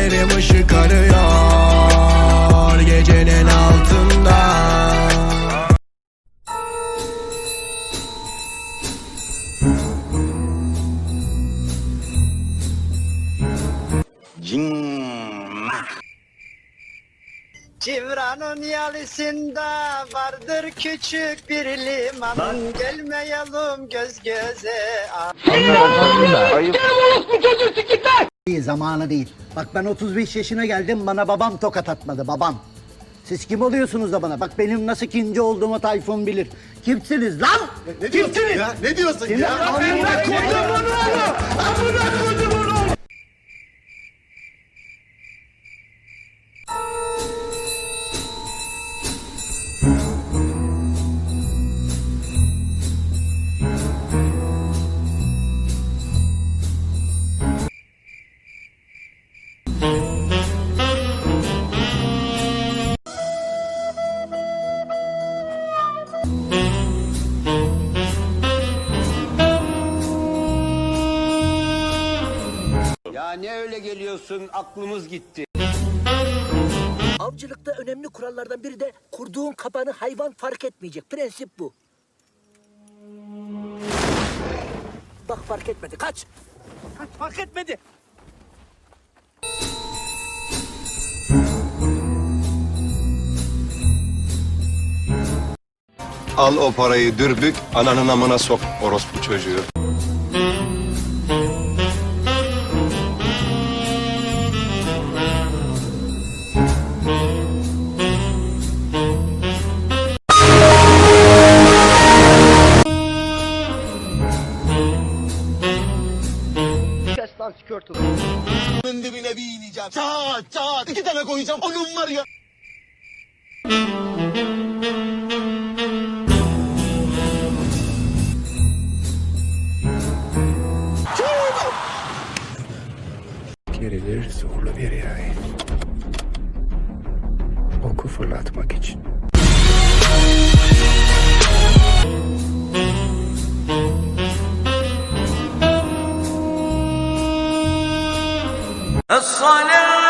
Gözlerim ışık arıyor Gecenin altında. Civranın yalısında vardır küçük bir liman. Gelmeyelim göz göze Değil, zamanı değil. Bak ben 35 yaşına geldim bana babam tokat atmadı babam. Siz kim oluyorsunuz da bana? Bak benim nasıl ikinci olduğumu Tayfun bilir. Kimsiniz lan? Ne diyorsun ya? Ne diyorsun ya? Amına koydum Ya ne öyle geliyorsun aklımız gitti. Avcılıkta önemli kurallardan biri de kurduğun kapanı hayvan fark etmeyecek. Prensip bu. Bak fark etmedi. Kaç. Kaç fark etmedi. Al o parayı dürbük, ananın amına sok orospu çocuğu. Dibine bir ineceğim. Çat çat. iki tane koyacağım. Onun var ya. Gerilir zorlu bir yay Oku fırlatmak için الصلاة